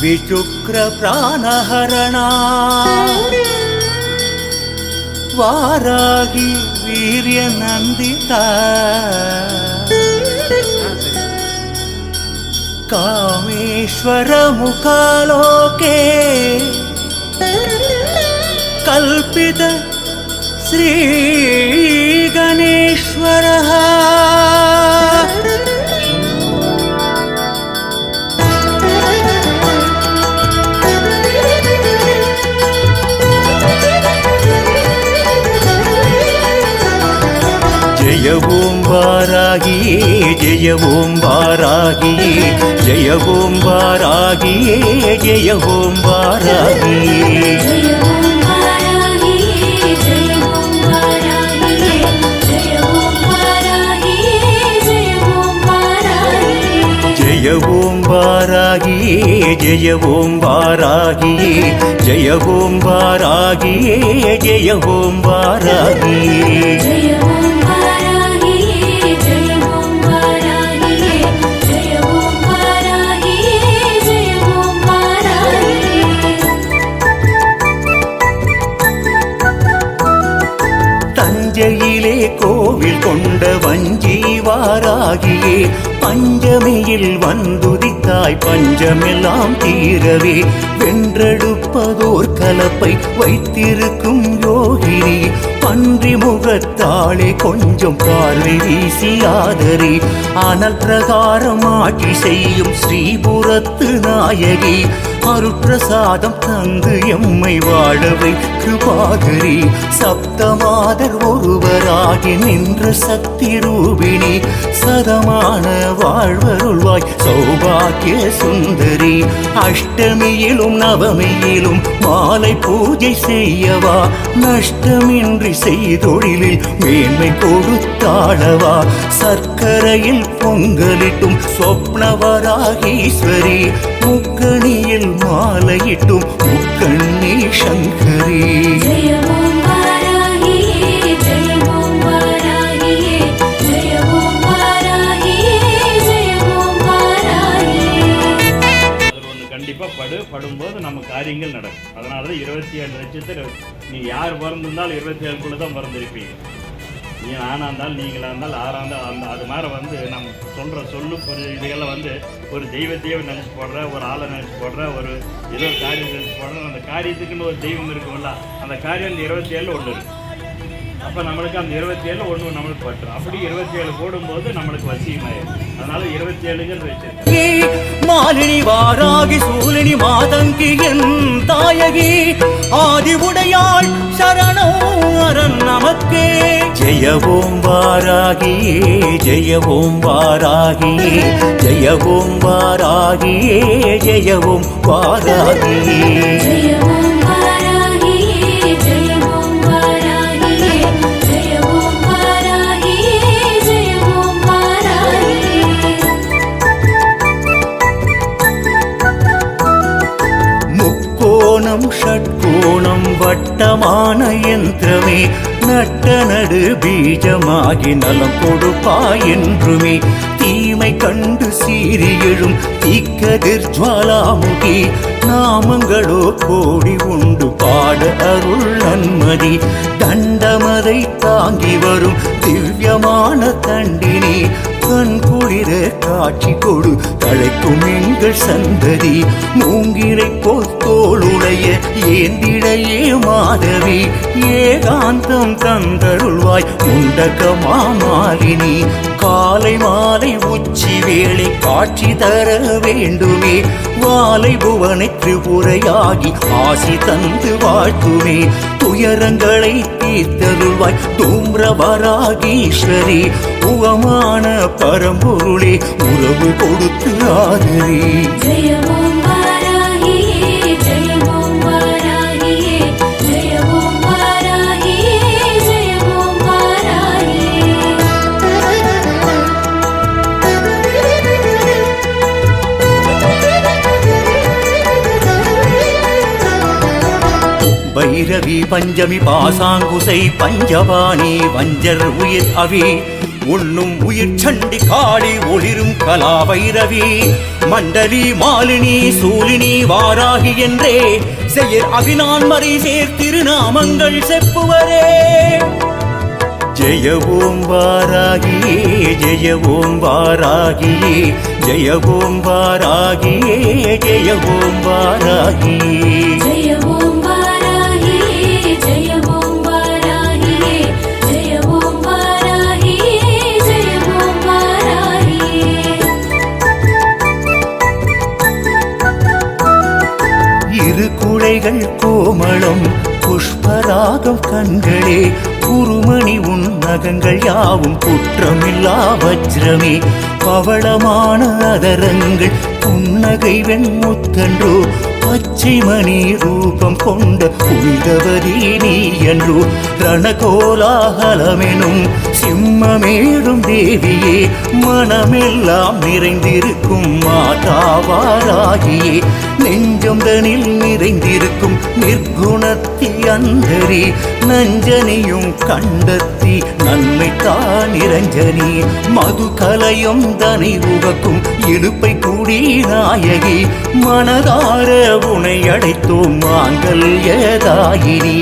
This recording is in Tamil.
विशुक्रप्राणहरणा वाराहि वीर्यनन्दिता। कामेश्वरमुखालोके। कल्पित श्री ஓம் வாராகியே ஜெய ஓம் வாராகியே ஜெய ஓம் வாராகியே ஜெய ஓம் வாராகியே ஜெய ஓம் வாராகியே ஜெய ஓம் வாராகியே ஜெய ஓம் வாராகியே ஜெய ஓம் வாராகியே ஆகியே. பஞ்சமியில் வந்துதித்தாய் பஞ்சமெல்லாம் தீரவே. வென்றெடுப்பதோர் கலப்பை வைத்திருக்கும் யோகினி. பன்றி முகத்தாளே கொஞ்சம் பார்வை வீசி ஆதரி. ஆனால் பிரகாரம் ஆட்சி செய்யும் ஸ்ரீபுரத்து நாயகி. அருட்பிரசாதம் தந்து எம்மை வாழவை கிருபாகரி சப்தமாதர் ஒருவராகி நின்ற சக்தி ரூபிணி சதமான வாழ்வருள்வாய் சௌபாக்கிய சுந்தரி. அஷ்டமியிலும் நவமியிலும் மாலை பூஜை செய்யவா. நஷ்டமின்றி செய்தொழிலில் மேன்மை கொடுத்தாழவா சர்க்கரையில் பொங்கலிட்டும் சொப்னவராகீஸ்வரி. முக்கணியில் ஆணையிட்டும் முக்கண்ணே சங்கரே. கண்டிப்பாக படு படும்போது நம்ம காரியங்கள் நடக்கும். அதனால தான் இருபத்தி ஏழு லட்சத்தில் நீ யார் பிறந்திருந்தாலும் இருபத்தி ஏழுக்குள்ளே தான் பிறந்திருப்பீங்க நீ ஆனா இருந்தாலும் நீங்களாக இருந்தாலும் ஆறாக இருந்தால் அந்த அது மாதிரி வந்து நம்ம சொல்கிற சொல்லு ஒரு இதுகளில் வந்து ஒரு தெய்வத்தையே நினச்சி போடுற ஒரு ஆளை நினச்சி போடுற ஒரு ஏதோ ஒரு காரியம் நினச்சி போடுற அந்த காரியத்துக்குன்னு ஒரு தெய்வம் இருக்கும்ல அந்த காரியம் இந்த இருபத்தி ஏழில் ஒன்று அப்போ நம்மளுக்கு அந்த இருபத்தி ஏழு ஒன்று நம்மளுக்கு பட்டுரும். அப்படி இருபத்தி ஏழு போடும்போது நம்மளுக்கு வசியமாயிடும் அதனால இருபத்தி ஏழுங்கிறது வச்சிருக்கேன் மாலினி வாராகி சூலினி மாதங்கி என் தாயகி ஆதி உட உமக்கே. ஜெய ஓம் வாராகியே ஜெய ஓம் வாராகியே ஜெய ஓம் ஷட்கோணம் வட்டமான யந்திரமே நட்ட நடு பீஜமாகி நலம் கொடுப்பாய் என்றுமே. தீமை கண்டு சீறி எழும் தீக்கதிர் ஜுவாலாமுகி. நாமங்களோ கோடி உண்டு பாட அருள் நன்மதி. தண்டமதை தாங்கி வரும் திவ்யமான தண்டினி. கண் குளிர காட்சி கொடு. தழைக்கும் எங்கள் சந்ததி மூங்கிலை போத்தோளுடைய ஏந்திடையே மாதவி. ஏகாந்தம் தந்தருள்வாய் உண்டகமா மாலினி. காலை மாலை உச்சி வேளை காட்சி தர வேண்டுமே. வாலை புவனை திரிபுரையாகி ஆசி தந்து வாழ்த்துமே. துயரங்களை தீர்த்தருள்வாய். தூம்ரவராகீஸ்வரி உவமான பரம்பொருளே உறவு கொடுத்து ஆதரி. பிறவி பஞ்சமி பாசாங்குசை பஞ்சவாணி வஞ்சர் உயிர் அவி. உண்ணும் உயிர் சண்டி காளி ஒளிரும் கலாவைரவி மண்டலி மாலினி சூலினி வாராகி என்றே செயல் அபிநான் மறை சேர் திருநாமங்கள் செப்புவரே. ஜெய ஓம் வாராகியே ஜெய ஓம் வாராகியே ஜெய ஓம் வாராகியே ஜெய ஓம் வாராகியே ஜெய ஓம் இரு கோமளம் புஷ்பராகம் கண்களே குருமணி உன் நகங்கள் யாவும் குற்றமில்லா வஜ்ரமே. பவளமான அதரங்கள் புன்னகை வெண்முத்தன்றோ பச்சை மணி ரூபம் கொண்ட புனிதவதி நீ என்று ரணகோலாகலமெனும் சிம்மமேடும் தேவியே மனமெல்லாம் நிறைந்திருக்கும் மாதாவாராகியே. நெஞ்சம் தனில் நிறைந்திருக்கும் நிர்குணத்தி அந்தரி நஞ்சனியும் கண்டத்தி நன்மை தான் நிரஞ்சனி மது கலையும் தனி உகக்கும் இழுப்பை கூடி நாயகி மனதார உனை அடைத்தோம் மாங்கல்யதாயினி.